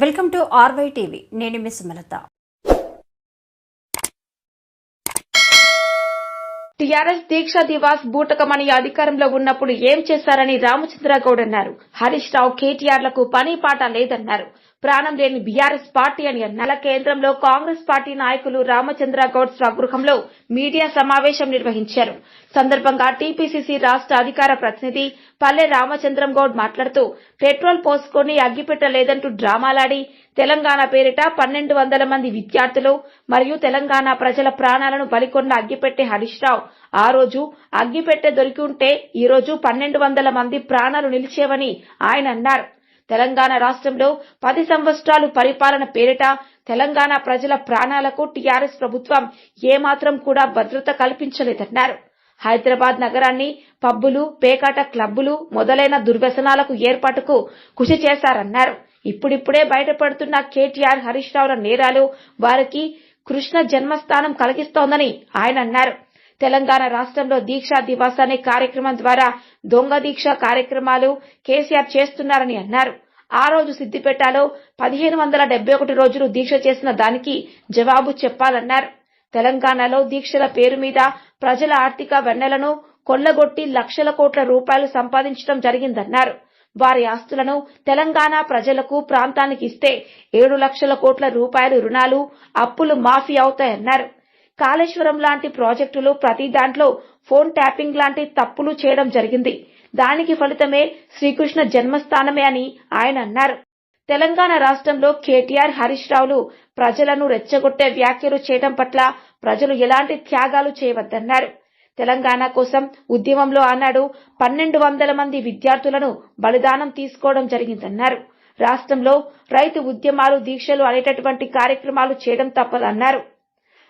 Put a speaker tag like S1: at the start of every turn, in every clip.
S1: Welcome to RY TV. నేను miss Sumalatha.
S2: TRS Deeksha Diwas బూటకమని అధికారంలో ఉన్నప్పుడు ఏం చేశారని రామచంద్రగౌడ్ అన్నారు. హరీష్ రావు కేటీఆర్లకు పని పాట లేదన్నారు. ప్రాణం లేని బీఆర్ఎస్ పార్టీ అని అన్నారు. కేంద్రంలో కాంగ్రెస్ పార్టీ నాయకులు రామచంద్రగౌడ్ స్వగృహంలో మీడియా సమావేశం నిర్వహించారు. సందర్భంగా టీపీసీసీ రాష్ట్ర అధికార ప్రతినిధి పల్లె రామచంద్రం గౌడ్ మాట్లాడుతూ పెట్రోల్ పోసుకొని అగ్గిపెట్టలేదంటూ డ్రామాలాడి తెలంగాణ పేరిట పన్నెండు వందల మంది విద్యార్థులు మరియు తెలంగాణ ప్రజల ప్రాణాలను బలికొన్న అగ్గిపెట్టె హరీష్ రావు. ఆ రోజు అగ్గిపెట్టె దొరికి ఉంటే ఈ రోజు పన్నెండు వందల మంది ప్రాణాలు నిలిచేవని ఆయన అన్నారు. తెలంగాణ రాష్ట్రంలో పది సంవత్సరాలు పరిపాలన పేరిట తెలంగాణ ప్రజల ప్రాణాలకు టీఆర్ఎస్ ప్రభుత్వం ఏమాత్రం కూడా భద్రత కల్పించలేదన్నారు. హైదరాబాద్ నగరాన్ని పబ్బులు పేకాట క్లబ్బులు మొదలైన దుర్వ్యసనాలకు ఏర్పాటుకు కృషి చేశారన్నారు. ఇప్పుడిప్పుడే బయటపడుతున్న కేటీఆర్ హరీష్ రావుల నేరాలు వారికి కృష్ణ జన్మస్థానం కలిగిస్తోందని ఆయన అన్నారు. తెలంగాణ రాష్ట్రంలో దీక్షా దివాస్ అనే కార్యక్రమం ద్వారా దొంగ దీక్ష కార్యక్రమాలు కేసీఆర్ చేస్తున్నారని అన్నారు. ఆ రోజు సిద్దిపేటలో పదిహేను వందల డెబ్బై ఒకటి రోజులు దీక్ష చేసిన దానికి జవాబు చెప్పాలన్నారు. తెలంగాణలో దీక్షల పేరు మీద ప్రజల ఆర్థిక వెన్నెలను కొల్లగొట్టి లక్షల కోట్ల రూపాయలు సంపాదించడం జరిగిందన్నారు. వారి ఆస్తులను తెలంగాణ ప్రజలకు ప్రాంతానికి ఇస్తే ఏడు లక్షల కోట్ల రూపాయలు రుణాలు అప్పులు మాఫీ అవుతాయన్నారు. కాళేశ్వరం లాంటి ప్రాజెక్టులు ప్రతి దాంట్లో ఫోన్ ట్యాపింగ్ లాంటి తప్పులు చేయడం జరిగింది. దానికి ఫలితమే శ్రీకృష్ణ జన్మస్థానమే అని ఆయన అన్నారు. తెలంగాణ రాష్ట్రంలో కేటీఆర్ హరీష్ రావులు ప్రజలను రెచ్చగొట్టే వ్యాఖ్యలు చేయడం పట్ల ప్రజలు ఎలాంటి త్యాగాలు చేయవద్దన్నారు. తెలంగాణ కోసం ఉద్యమంలో ఆనాడు పన్నెండు వందల మంది విద్యార్థులను బలిదానం తీసుకోవడం జరిగిందన్నారు. రాష్ట్రంలో రైతు ఉద్యమాలు దీక్షలు అనేటటువంటి కార్యక్రమాలు చేయడం తప్పదన్నారు.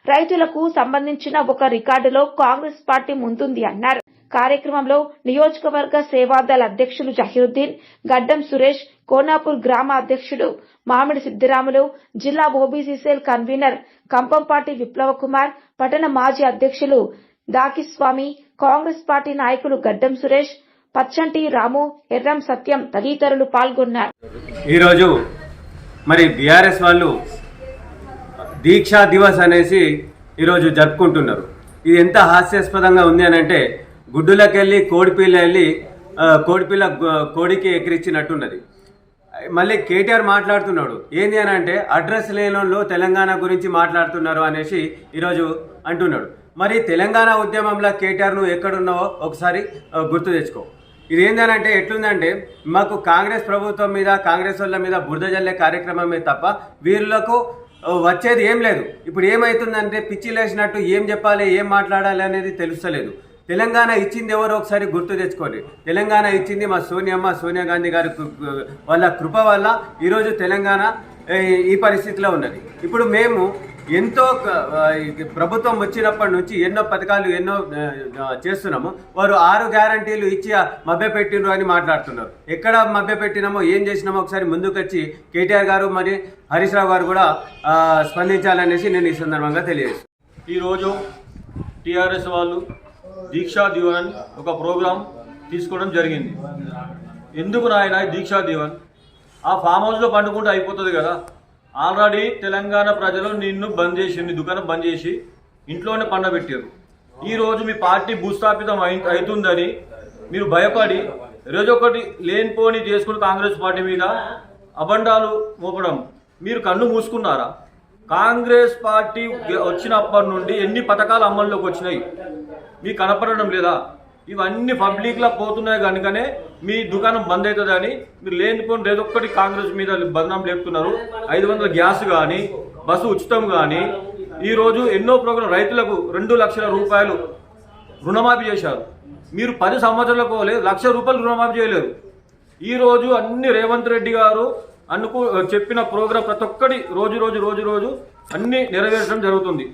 S2: రైతులకు సంబంధించిన ఒక రికార్డులో కాంగ్రెస్ పార్టీ ముందుంది అన్నారు. కార్యక్రమంలో నియోజకవర్గ సేవాదళ అధ్యక్షులు జహీరుద్దీన్ గడ్డం సురేష్ కోనాపూర్ గ్రామ అధ్యక్షుడు మామిడి సిద్దిరాములు జిల్లా ఓబీసీ సెల్ కన్వీనర్ కంపంపాటి విప్లవ కుమార్ పట్టణ మాజీ అధ్యక్షులు దాకిస్వామి కాంగ్రెస్ పార్టీ నాయకులు గడ్డం సురేష్ పచ్చంటి రాము ఎర్రం సత్యం తదితరులు పాల్గొన్నారు.
S3: ఈరోజు మరి బీఆర్ఎస్ వాళ్ళు దీక్షా దివస్ అనేసి ఈరోజు జరుపుకుంటున్నారు. ఇది ఎంత హాస్యాస్పదంగా ఉంది అని అంటే గుడ్డులకెళ్ళి కోడిపిల్ల వెళ్ళి కోడిపిల్ల కోడికి ఎక్కిరించినట్టున్నది మళ్ళీ కేటీఆర్ మాట్లాడుతున్నాడు. ఏంది అని అంటే అడ్రస్ లేనోళ్ళు తెలంగాణ గురించి మాట్లాడుతున్నారు అనేసి ఈరోజు అంటున్నాడు. మరి తెలంగాణ ఉద్యమంలో కేటీఆర్ నువ్వు ఎక్కడున్నావో ఒకసారి గుర్తు తెచ్చుకో. ఇది ఏంటంటే ఎట్లుందంటే మాకు కాంగ్రెస్ ప్రభుత్వం మీద కాంగ్రెస్ వాళ్ళ మీద బురద జల్లే కార్యక్రమమే తప్ప వీళ్ళకు వచ్చేది ఏం లేదు. ఇప్పుడు ఏమవుతుందంటే పిచ్చి లేచినట్టు ఏం చెప్పాలి ఏం మాట్లాడాలి అనేది తెలుస్తలేదు. తెలంగాణ ఇచ్చింది ఎవరో ఒకసారి గుర్తు తెచ్చుకోండి. తెలంగాణ ఇచ్చింది మా సోనియమ్మ సోనియా గాంధీ గారి కృ- వాళ్ళ కృప వల్ల ఈరోజు తెలంగాణ ఈ పరిస్థితిలో ఉన్నది. ఇప్పుడు మేము ఎంతో ప్రభుత్వం వచ్చినప్పటి నుంచి ఎన్నో పథకాలు ఎన్నో చేస్తున్నాము. వారు ఆరు గ్యారంటీలు ఇచ్చి మభ్య పెట్టిండ్రు అని మాట్లాడుతున్నారు. ఎక్కడ మభ్య పెట్టినామో ఏం చేసినామో ఒకసారి ముందుకొచ్చి కేటీఆర్ గారు మరి హరీష్ రావు గారు కూడా స్పందించాలనేసి నేను ఈ సందర్భంగా తెలియజేస్తాను
S4: ఈరోజు టీఆర్ఎస్ వాళ్ళు దీక్షా దివన్ ఒక ప్రోగ్రాం తీసుకోవడం జరిగింది. ఎందుకు నాయన దీక్షా దివన్? ఆ ఫామ్ హౌస్లో పండుకుంటే అయిపోతుంది కదా. ఆల్రెడీ తెలంగాణ ప్రజలు నిన్ను బంద్ చేసి దుకాణం బంద్ చేసి ఇంట్లోనే పండబెట్టారు ఈరోజు మీ పార్టీ భూస్థాపితం అయి అవుతుందని మీరు భయపడి రోజొకటి లేనిపోని చేసుకుని కాంగ్రెస్ పార్టీ మీద అబండాలు మోపడం మీరు కన్ను మూసుకున్నారా? కాంగ్రెస్ పార్టీ వచ్చినప్పటి నుండి ఎన్ని పథకాలు అమల్లోకి వచ్చినాయి? మీకు కనపడడం లేదా? ఇవన్నీ పబ్లిక్లో పోతున్నాయి కనుకనే మీ దుకాణం బంద్ అవుతుందని మీరు లేనిపోని ఏదొక్కటి కాంగ్రెస్ మీద బదనాం లేపుతున్నారు. ఐదు వందల గ్యాస్ కానీ బస్సు ఉచితం కానీ ఈరోజు ఎన్నో ప్రోగ్రాం రైతులకు రెండు లక్షల రూపాయలు రుణమాఫీ చేశారు. మీరు పది సంవత్సరాలకు పోలేదు లక్ష రూపాయలు రుణమాఫీ చేయలేరు. ఈరోజు అన్ని రేవంత్ రెడ్డి గారు అనుకు చెప్పిన ప్రోగ్రాం ప్రతి ఒక్కటి రోజు రోజు రోజు రోజు అన్ని నెరవేర్చడం జరుగుతుంది.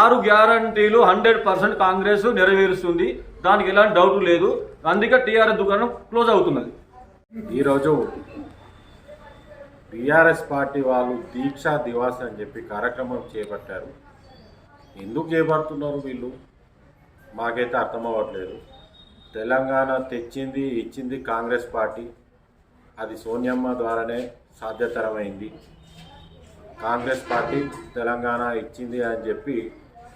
S4: ఆరు గ్యారంటీలు హండ్రెడ్ పర్సెంట్ కాంగ్రెస్ నెరవేరుస్తుంది. దానికి ఎలాంటి డౌట్ లేదు. అందుకే టీఆర్ఎస్ దుకాణం క్లోజ్ అవుతున్నది.
S5: ఈరోజు టీఆర్ఎస్ పార్టీ వాళ్ళు దీక్షా దివాస్ అని చెప్పి కార్యక్రమం చేపట్టారు. ఎందుకు చేపడుతున్నారు వీళ్ళు? మాకైతే అర్థం అవ్వట్లేదు తెలంగాణ తెచ్చింది ఇచ్చింది కాంగ్రెస్ పార్టీ. అది సోనియమ్మ ద్వారానే సాధ్యతరమైంది. కాంగ్రెస్ పార్టీ తెలంగాణ ఇచ్చింది అని చెప్పి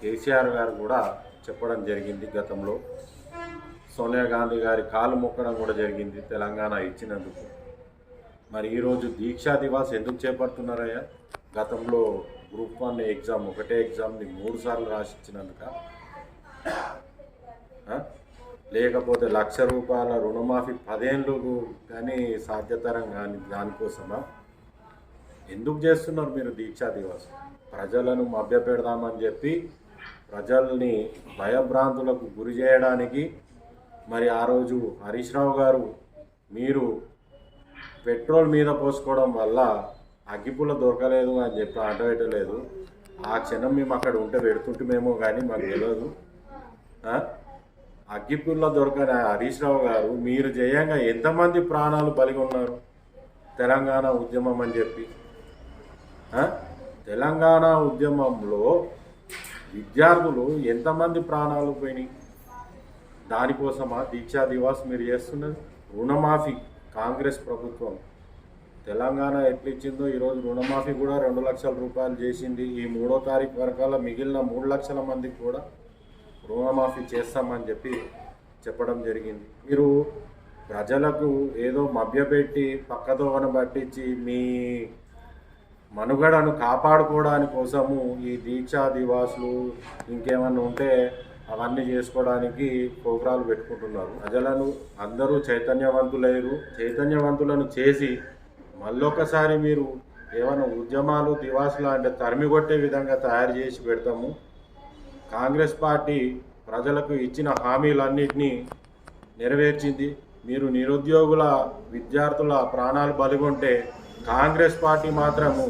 S5: కేసీఆర్ గారు కూడా చెప్పడం జరిగింది గతంలో. సోనియా గాంధీ గారి కాలు మొక్కడం కూడా జరిగింది తెలంగాణ ఇచ్చినందుకు. మరి ఈరోజు దీక్షా దివాస్ ఎందుకు చేపడుతున్నారయ్యా? గతంలో గ్రూప్ వన్ ఎగ్జామ్ ఒకటే ఎగ్జామ్ని మూడు సార్లు రాసిచ్చినందుక. లేకపోతే లక్ష రూపాయల రుణమాఫీ పదేళ్ళు కానీ సాధ్యతరం కానీ దానికోసమా? ఎందుకు చేస్తున్నారు మీరు దీక్షా దివాస్? ప్రజలను మభ్యపెడదామని చెప్పి ప్రజల్ని భయభ్రాంతులకు గురి చేయడానికి మరి ఆ రోజు హరీష్ రావు గారు మీరు పెట్రోల్ మీద పోసుకోవడం వల్ల అగ్గిపుల్ల దొరకలేదు అని చెప్పి అడ్డపెట్టలేదు ఆ క్షణం మేము అక్కడ ఉంటే పెడుతుంటమేమో కానీ మాకు తెలియదు ఆ? అగ్గిపుల్ల దొరకని హరీష్ రావు గారు మీరు జయంగా ఎంతమంది ప్రాణాలు బలిగి ఉన్నారు? తెలంగాణ ఉద్యమం అని చెప్పి. తెలంగాణ ఉద్యమంలో విద్యార్థులు ఎంతమంది ప్రాణాలు పోయినాయి? దానికోసమా దీక్షా దివాస్ మీరు చేస్తున్నది? రుణమాఫీ కాంగ్రెస్ ప్రభుత్వం. తెలంగాణ ఎట్లా ఇచ్చిందో ఈరోజు రుణమాఫీ కూడా రెండు లక్షల రూపాయలు చేసింది. ఈ మూడో తారీఖు వరకాల మిగిలిన మూడు లక్షల మందికి కూడా రుణమాఫీ చేస్తామని చెప్పి చెప్పడం జరిగింది. మీరు ప్రజలకు ఏదో మభ్యపెట్టి పక్కదోవన పట్టించి మీ మనుగడను కాపాడుకోవడానికి కోసము ఈ దీక్షా దివాసులు ఇంకేమన్నా ఉంటే అవన్నీ చేసుకోవడానికి ప్రోగ్రాలు పెట్టుకుంటున్నారు. ప్రజలను అందరూ చైతన్యవంతులయ్యారు. చైతన్యవంతులను చేసి మళ్ళొకసారి మీరు ఏమైనా ఉద్యమాలు దివాసులు అంటే తరిమి కొట్టే విధంగా తయారు చేసి పెడతాము. కాంగ్రెస్ పార్టీ ప్రజలకు ఇచ్చిన హామీలన్నింటినీ నెరవేర్చింది. మీరు నిరుద్యోగుల విద్యార్థుల ప్రాణాలు బలిగొంటే కాంగ్రెస్ పార్టీ మాత్రము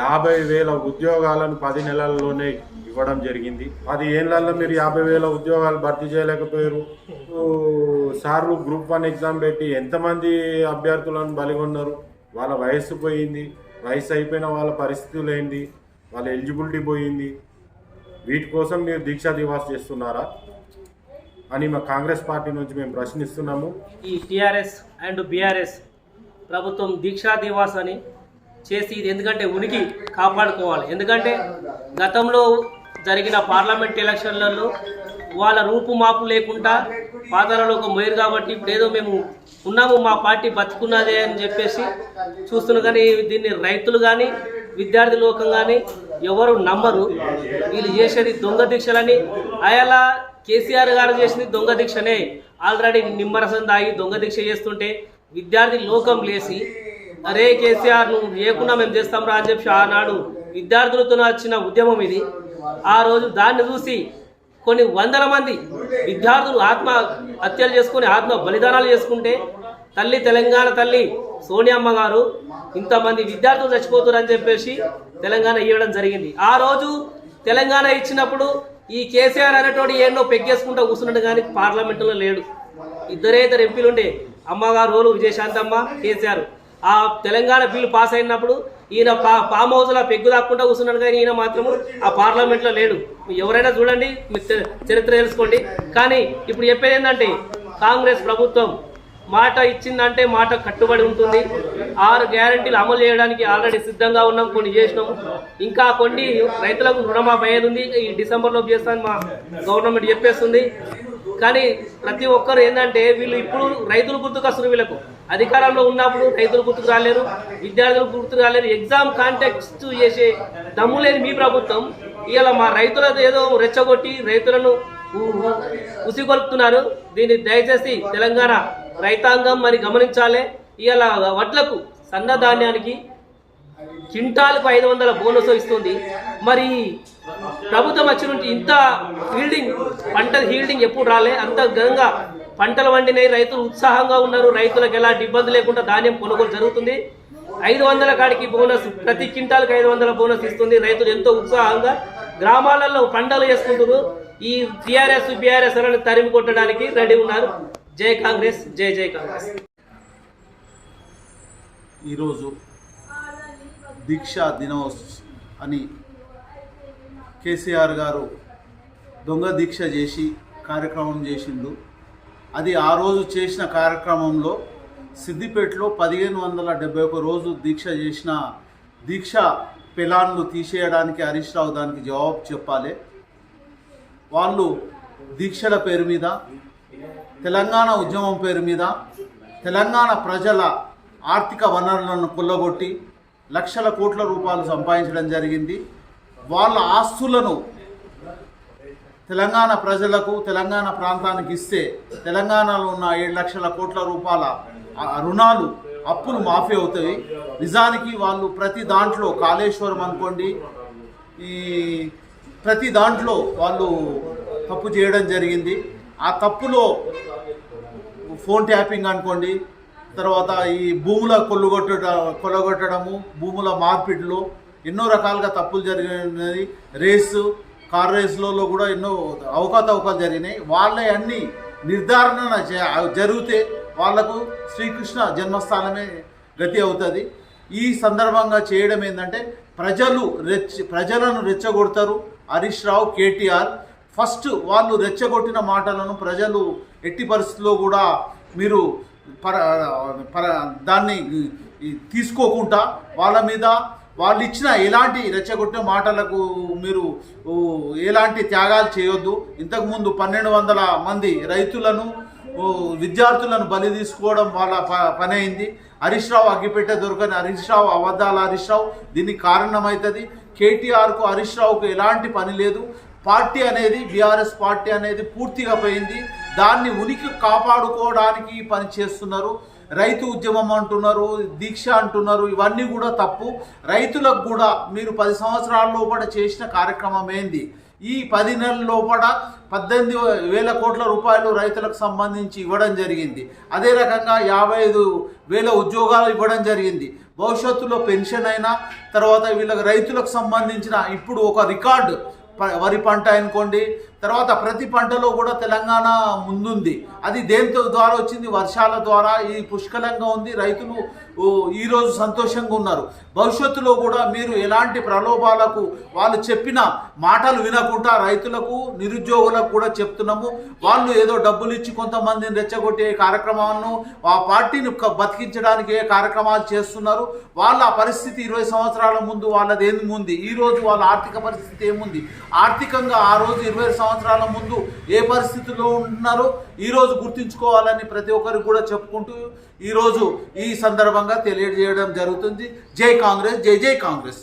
S5: యాభై వేల ఉద్యోగాలను పది నెలల్లోనే ఇవ్వడం జరిగింది. పది ఏళ్ళల్లో మీరు యాభై వేల ఉద్యోగాలు భర్తీ చేయలేకపోయారు. సార్లు గ్రూప్ వన్ ఎగ్జామ్ పెట్టి ఎంతమంది అభ్యర్థులను బలిగొన్నారు? వాళ్ళ వయస్సు పోయింది. వయసు అయిపోయిన వాళ్ళ పరిస్థితులు ఏంటి? వాళ్ళ ఎలిజిబిలిటీ పోయింది. వీటి కోసం మీరు దీక్షా దివాస్ చేస్తున్నారా? అని మా కాంగ్రెస్ పార్టీ నుంచి మేము ప్రశ్నిస్తున్నాము.
S6: ఈ టీఆర్ఎస్ అండ్ బీఆర్ఎస్ ప్రభుత్వం దీక్షా దివాస్ అని చేసి ఇది ఎందుకంటే ఉనికి కాపాడుకోవాలి. ఎందుకంటే గతంలో జరిగిన పార్లమెంట్ ఎలక్షన్లలో వాళ్ళ రూపుమాపు లేకుండా పాదాలలో ఒక మొయ్యరు కాబట్టి ఇప్పుడు ఏదో మేము ఉన్నాము మా పార్టీ బతుకున్నదే అని చెప్పేసి చూస్తున్నా కానీ దీన్ని రైతులు కానీ విద్యార్థి లోకం కానీ ఎవరు నమ్మరు. వీళ్ళు చేసేది దొంగ దీక్షలని అయలా కేసీఆర్ గారు చేసింది దొంగ దీక్షనే. ఆల్రెడీ నిమ్మరసం దాగి దొంగ దీక్ష చేస్తుంటే విద్యార్థి లోకం లేసి అరే కేసీఆర్ నువ్వు లేకుండా మేము చేస్తాం రా అని చెప్పి ఆనాడు విద్యార్థులతో వచ్చిన ఉద్యమం ఇది. ఆ రోజు దాన్ని చూసి కొన్ని వందల మంది విద్యార్థులు ఆత్మ హత్యలు చేసుకుని ఆత్మ బలిదానాలు చేసుకుంటే తల్లి తెలంగాణ తల్లి సోనియమ్మ గారు ఇంతమంది విద్యార్థులు చచ్చిపోతారని చెప్పేసి తెలంగాణ ఇవ్వడం జరిగింది. ఆ రోజు తెలంగాణ ఇచ్చినప్పుడు ఈ కేసీఆర్ అనేటోడు ఎన్నో పెగ్గేసుకుంటూ కూర్చున్నాడు కానీ పార్లమెంటులో లేడు. ఇద్దరే ఇద్దరు ఎంపీలు ఉండే అమ్మగారు రోలు విజయశాంతమ్మ కేసీఆర్. ఆ తెలంగాణ బిల్లు పాస్ అయినప్పుడు ఈయన పా ఫామ్ హౌస్లో పెగ్గు దాక్కుంటా కూర్చున్నాడు కానీ ఈయన మాత్రము ఆ పార్లమెంట్లో లేడు. ఎవరైనా చూడండి మీరు చరిత్ర తెలుసుకోండి. కానీ ఇప్పుడు చెప్పేది ఏంటంటే కాంగ్రెస్ ప్రభుత్వం మాట ఇచ్చిందంటే మాట కట్టుబడి ఉంటుంది. ఆరు గ్యారంటీలు అమలు చేయడానికి ఆల్రెడీ సిద్ధంగా ఉన్నాం కొన్ని చేసినాం. ఇంకా కొన్ని రైతులకు రుణమాఫీ అయ్యేది ఉంది. ఈ డిసెంబర్లో చేస్తాను మా గవర్నమెంట్ చెప్పేస్తుంది. కానీ ప్రతి ఒక్కరు ఏంటంటే వీళ్ళు ఇప్పుడు రైతులు గుర్తుకొస్తారు వీళ్ళకు. అధికారంలో ఉన్నప్పుడు రైతులు గుర్తుకు రాలేరు విద్యార్థులు గుర్తుకు రాలేరు. ఎగ్జామ్ కాంటాక్ట్ చేసే దమ్ము లేదు మీ ప్రభుత్వం ఇవాళ మా రైతులతో ఏదో రెచ్చగొట్టి రైతులను ఉసిగొలుపుతున్నారు. దీన్ని దయచేసి తెలంగాణ రైతాంగం మరి గమనించాలి. ఇవాళ వడ్లకు సన్నధాన్యానికి క్వింటాల్కు ఐదు వందల బోనస్ ఇస్తుంది. మరి ప్రభుత్వం వచ్చి ఇంత హీల్డింగ్ పంట హీల్డింగ్ ఎప్పుడు రాలే? అంత ఘనంగా పంటలు వండినాయి రైతులు ఉత్సాహంగా ఉన్నారు. రైతులకు ఎలాంటి ఇబ్బంది లేకుండా ధాన్యం కొనుగోలు జరుగుతుంది. ఐదు వందల కాడికి బోనస్ ప్రతి క్వింటాల్కి ఐదు వందల బోనస్ ఇస్తుంది. రైతులు ఎంతో ఉత్సాహంగా గ్రామాలలో పంటలు చేసుకుంటారు ఈ టీఆర్ఎస్ బీఆర్ఎస్ అని తరిమి కొట్టడానికి రెడీ ఉన్నారు. జై కాంగ్రెస్ జై జై కాంగ్రెస్.
S7: ఈరోజు దీక్షా దినోస్ అని కేసీఆర్ గారు దొంగ దీక్ష చేసి కార్యక్రమం చేసిండు. అది ఆ రోజు చేసిన కార్యక్రమంలో సిద్దిపేటలో పదిహేను వందల డెబ్బై ఒక రోజు దీక్ష చేసిన దీక్ష పెలాన్లు తీసేయడానికి హరీష్ రావు దానికి జవాబు చెప్పాలి. వాళ్ళు దీక్షల పేరు మీద తెలంగాణ ఉద్యమం పేరు మీద తెలంగాణ ప్రజల ఆర్థిక వనరులను కొల్లగొట్టి లక్షల కోట్ల రూపాయలు సంపాదించడం జరిగింది. వాళ్ళ ఆస్తులను తెలంగాణ ప్రజలకు తెలంగాణ ప్రాంతానికి ఇస్తే తెలంగాణలో ఉన్న ఏడు లక్షల కోట్ల రూపాయల రుణాలు అప్పులు మాఫీ అవుతాయి. నిజానికి వాళ్ళు ప్రతి దాంట్లో కాళేశ్వరం అనుకోండి ఈ ప్రతి దాంట్లో వాళ్ళు తప్పు చేయడం జరిగింది. ఆ తప్పులో ఫోన్ ట్యాపింగ్ అనుకోండి తర్వాత ఈ భూముల కొల్లగొట్టడ కొల్లగొట్టడము భూముల మార్పిడిలో ఎన్నో రకాలుగా తప్పులు జరిగినది. రేసు కార్ రేసులలో కూడా ఎన్నో అవకతవకలు జరిగినాయి. వాళ్ళే అన్ని నిర్ధారణ జరిగితే వాళ్ళకు శ్రీకృష్ణ జన్మస్థానమే గతి అవుతుంది. ఈ సందర్భంగా చేయడం ఏంటంటే ప్రజలు రెచ్చ ప్రజలను రెచ్చగొడతారు. హరీష్ రావు కేటీఆర్. ఫస్ట్ వాళ్ళు రెచ్చగొట్టిన మాటలను ప్రజలు ఎట్టి పరిస్థితుల్లో కూడా మీరు పర పర దాన్ని తీసుకోకుండా వాళ్ళ మీద వాళ్ళు ఇచ్చిన ఎలాంటి రెచ్చగొట్టిన మాటలకు మీరు ఎలాంటి త్యాగాలు చేయొద్దు. ఇంతకుముందు పన్నెండు వందల మంది రైతులను విద్యార్థులను బలి తీసుకోవడం వాళ్ళ ప పని అయింది. హరీష్ రావు అగ్గిపెట్టే దొరకని హరీష్ రావు అబద్ధాల హరీష్ రావు దీనికి కారణమవుతుంది కేటీఆర్కు హరీష్ రావుకు ఎలాంటి పని లేదు. పార్టీ అనేది బీఆర్ఎస్ పార్టీ అనేది పూర్తిగా పోయింది. దాన్ని ఉనికి కాపాడుకోవడానికి పని చేస్తున్నారు. రైతు ఉద్యమం అంటున్నారు దీక్ష అంటున్నారు ఇవన్నీ కూడా తప్పు. రైతులకు కూడా మీరు పది సంవత్సరాల లోపల చేసిన కార్యక్రమం ఏంది? ఈ పది నెలల లోపల పద్దెనిమిది వేల కోట్ల రూపాయలు రైతులకు సంబంధించి ఇవ్వడం జరిగింది. అదే రకంగా యాభై ఐదు వేల ఉద్యోగాలు ఇవ్వడం జరిగింది. భవిష్యత్తులో పెన్షన్ అయినా తర్వాత వీళ్ళకి రైతులకు సంబంధించిన ఇప్పుడు ఒక రికార్డు వరి పంట అనుకోండి తర్వాత ప్రతి పంటలో కూడా తెలంగాణ ముందుంది. అది దేంతో ద్వారా వచ్చింది? వర్షాల ద్వారా ఈ పుష్కలంగా ఉంది. రైతులు ఈరోజు సంతోషంగా ఉన్నారు. భవిష్యత్తులో కూడా మీరు ఎలాంటి ప్రలోభాలకు వాళ్ళు చెప్పిన మాటలు వినకుండా రైతులకు నిరుద్యోగులకు కూడా చెప్తున్నాము. వాళ్ళు ఏదో డబ్బులు ఇచ్చి కొంతమందిని రెచ్చగొట్టే కార్యక్రమాలను ఆ పార్టీని బతికించడానికి ఏ కార్యక్రమాలు చేస్తున్నారు. వాళ్ళ పరిస్థితి ఇరవై సంవత్సరాల ముందు వాళ్ళది ఏముంది? ఈ రోజు వాళ్ళ ఆర్థిక పరిస్థితి ఏముంది? ఆర్థికంగా ఆ రోజు ఇరవై సంవత్సరాల ముందు ఏ పరిస్థితిలో ఉంటున్నారో? ఈరోజు గుర్తించుకోవాలని గుర్తుంచుకోవాలని ప్రతి ఒక్కరికి కూడా చెప్పుకుంటూ ఈరోజు ఈ సందర్భంగా తెలియజేయడం జరుగుతుంది. జై కాంగ్రెస్ జై జై కాంగ్రెస్.